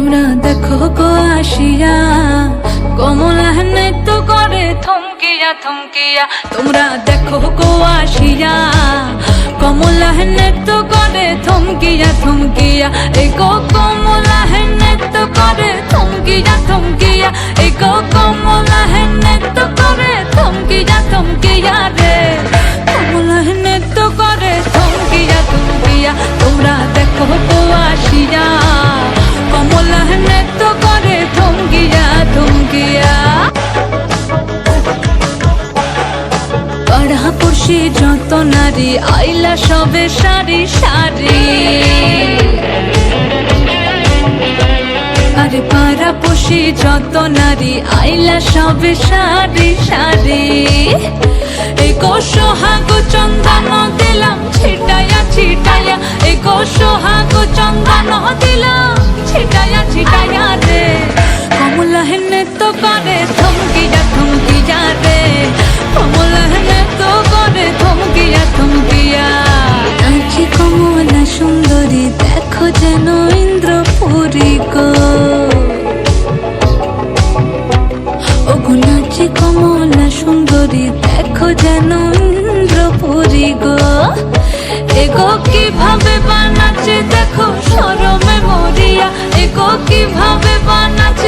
তোমরা দেখো গো আসিয়া। কমলা নৃত্য করে থমকিয়া থমকিয়া। তোমরা দেখো গো আসিয়া। কমলা নৃত্য করে থমকিয়া থমকিয়া। এই গো কমলা নৃত্য করে থমকিয়া থমকিয়া। এই গো কমলা নৃত্য করে থমকিয়া থমকিয়া রে। কমলা নৃত্য করে থমকিয়া থমকিয়া। তোমরা দেখো গো পাড়া পড়শি, যত নারী, আইলা সবে সারি সারি। আরে পাড়া পড়শি, যত নারী, আইলা সবে সারি সারি। এই গো সোহাগ চন্দন দিলাম ছিটায়া ছিটায়া। এই গো সোহাগ চন্দন দিলাম ছিটায়া ছিটায়া রে। কমলা হেনে তো করে দেখো যেন ইন্দ্রপুরী গো। ওগুনাচি কমলা সুন্দরী, দেখো যেন ইন্দ্রপুরী গো। এগো কীভাবে বানাচ্ছে দেখো সরমে মরিয়া, এগো কীভাবে বানাচ্ছে